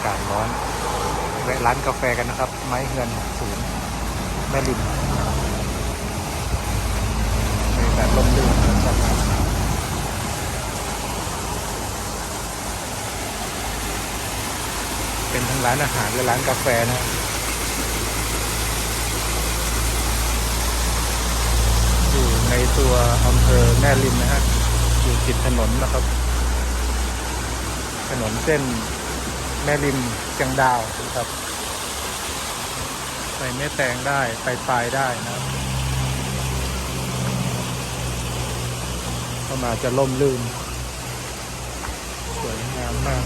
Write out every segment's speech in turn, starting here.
ากาศร้อนแวะร้านกาแฟกันนะครับ ไม้เฮือนศูนย์แม่ริมบรรยากาศร่มรื่นนะครับเป็นทั้งร้านอาหารและร้านกาแฟนะอยู่ในตัวอำเภอแม่ริมนะฮะอยู่ติดถนนนะครับ ถนนเส้น แม่ริมเชียงดาวนะครับ ไปแม่แตงได้ไปปลายได้นะครับเข้ามาจะล่มลื่น สวยงามมาก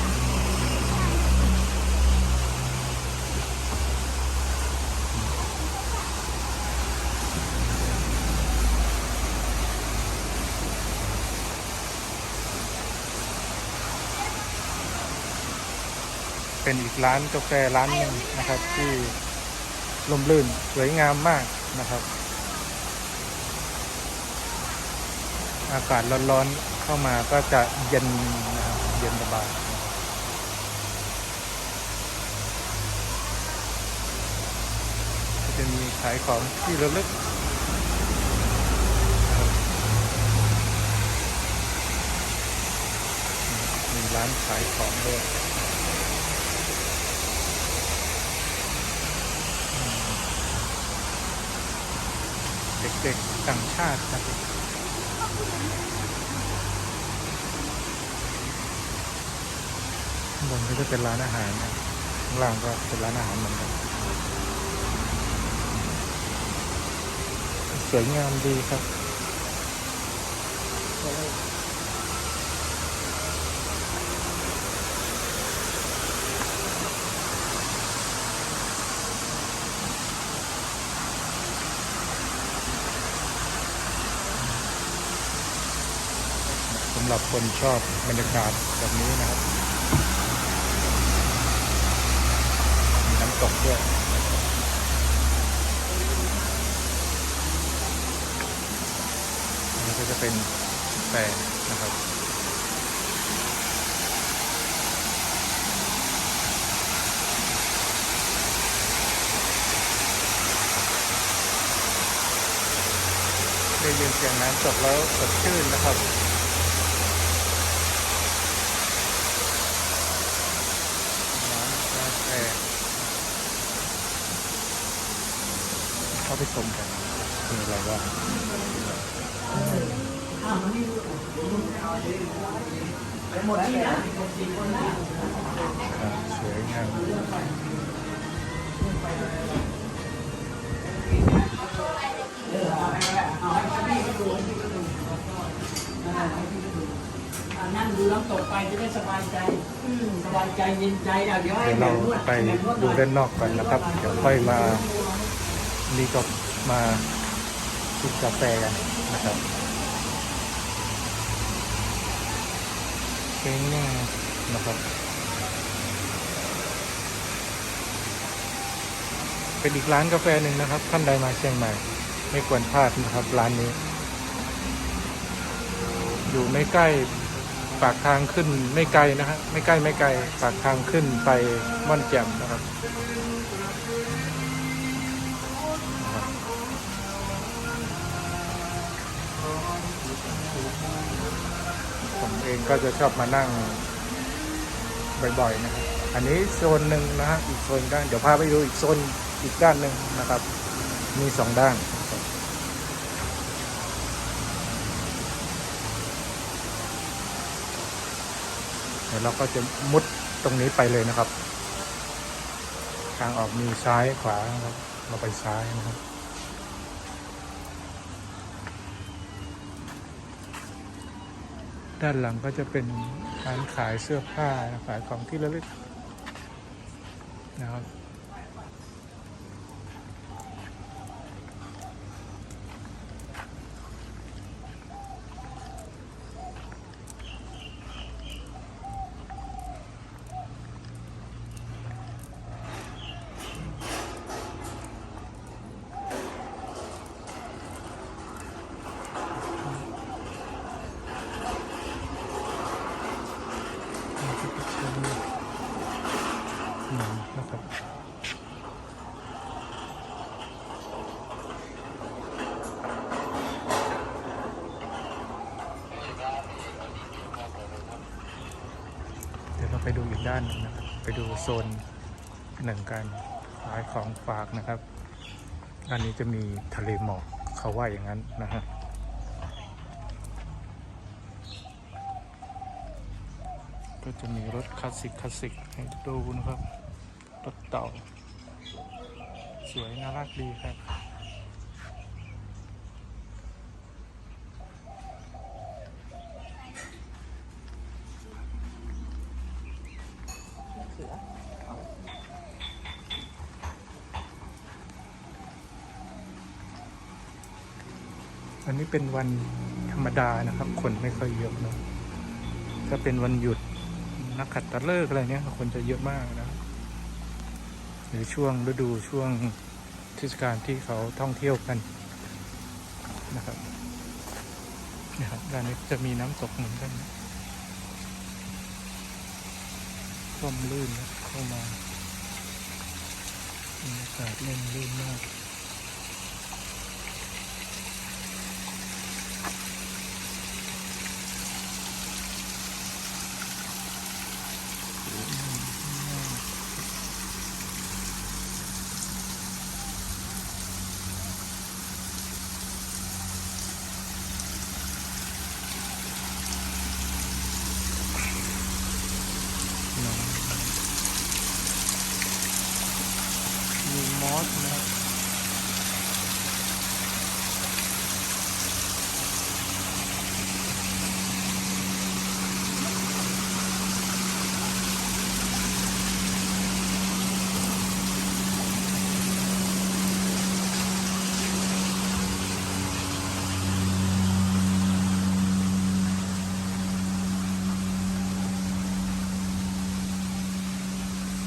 เป็นอีกร้านกาแฟร้านหนึ่งนะครับ ที่ลมลื่นสวยงามมากนะครับ อากาศร้อนๆเข้ามาก็จะเย็นนะครับเย็นสบายจะมีขายของที่ระลึกมีร้านขายของด้วย เด็กต่างชาติครับบนก็จะเป็นร้านอาหารนะข้างล่างก็เป็นร้านอาหารเหมือนกันสวยงามดีครับ สำหรับคนชอบบรรยากาศแบบนี้นะครับ มีน้ำตกด้วยอันนี้ก็จะเป็นแปรนะครับได้ยินเสียงน้ำตกแล้วสดชื่นนะครับ ร้านกาแฟเข้าไปชมกันมีอะไรบ้างครับสวยงามนั่งดูน้ำตกไปจะได้สบายใจสบายใจเย็นใจอะเดี๋ยวให้เดี๋ยวแบเราบนวดไปแบบนวดหดูน่อยด้านนอกกันนะครับ เดี๋ยวค่อยมา นี่ก็มาจิบกาแฟกันนะครับเพลงนี่นะครับ เป็นอีกร้านกาแฟหนึ่งนะครับ ท่านใดมาเชียงใหม่ ไม่ควรพลาดนะครับร้านนี้ อยู่ไม่ใกล้ปากทางขึ้นไม่ไกลนะฮะไม่ใกล้ไม่ไกลปากทางขึ้นไปม่อนแจ่มนนะครับ ก็จะชอบมานั่งบ่อยๆนะครับ อันนี้โซนหนึ่งนะฮะอีกโซนด้านเดี๋ยวพาไปดูอีกโซนอีกด้านหนึ่งนะครับ มีสองด้านเดี๋ยวเราก็จะมุดตรงนี้ไปเลยนะครับ ทางออกมีซ้ายขวาครับ เราไปซ้ายนะครับ ด้านหลังก็จะเป็นร้านขายเสื้อผ้าขายของที่ระลึกนะครับนะครับานนึงนะครับไปดูโซนหนึ่งกันขายของฝากนะครับ อันนี้จะมีทะเลหมอกเขาว่าอย่างนั้นนะฮะก็จะมีรถคลาสสิกคลาสสิกให้ดูนะครับ รถเต่า สวยน่ารักดีครับ อันนี้เป็นวันธรรมดานะครับ คนไม่ค่อยเยอะนะถ้าเป็นวันหยุดนักขัตฤกษ์อะไรเนี้ยคนจะเยอะมากนะ หรือช่วงฤดูช่วงเทศกาลที่เขาท่องเที่ยวกันนะครับนี่ยครับด้านนี้จะมีน้ำตกเหมือนกันนะ ร่มลื่นเข้ามาบรรยากาศเล่นลื่นมาก น้อง มีมอสนะครับ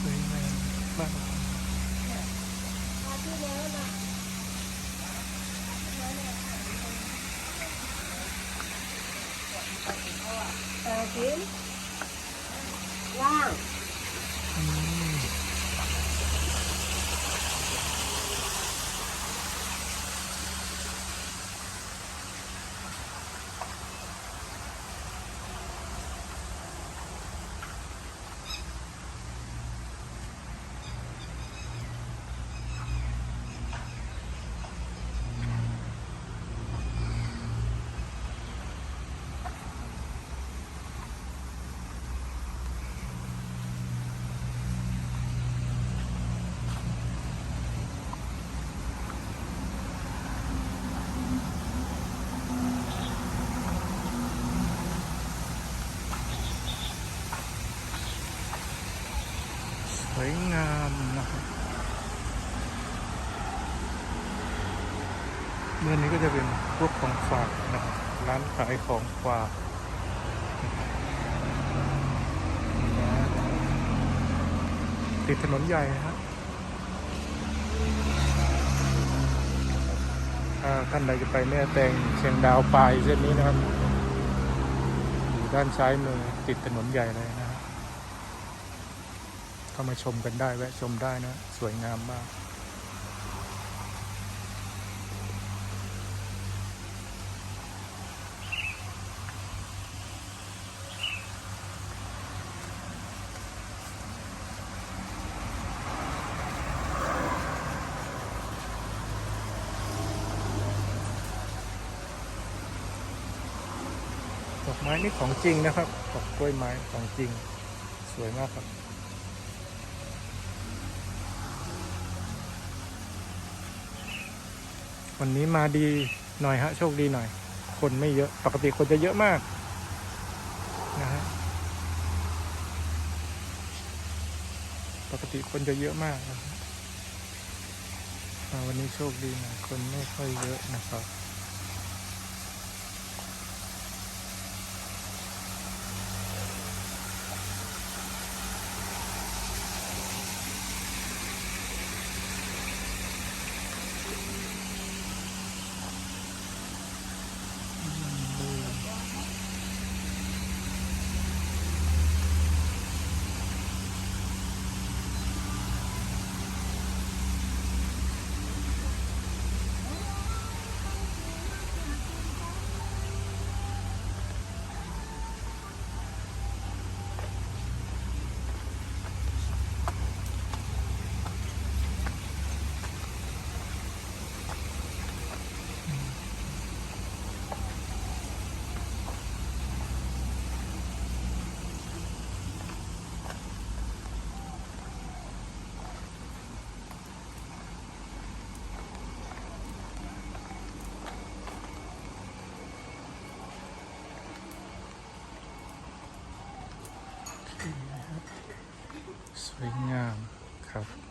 สวยงามมาก เออ กินว่าง มื่อนี้ก็จะเป็นพวกของฝากนะครับร้านขายของฝากติดถนนใหญ่ฮะถ้าท่านใดจะไปแม่แตงเชียงดาวปลายเส้นนี้นะครับอยู่ด้านซ้ายมือติดถนนใหญ่เลยนะฮะเข้ามาชมกันได้แวะชมได้นะ สวยงามมาก ดอกไม้นี่ของจริงนะครับดอกกล้วยไม้ของจริง สวยมากครับวันนี้มาดีหน่อยฮะ โชคดีหน่อย คนไม่เยอะ ปกติคนจะเยอะมากนะฮะปกติคนจะเยอะมากนะวันนี้โชคดีหน่อยคนไม่ค่อยเยอะนะครับ ส วยงามครับ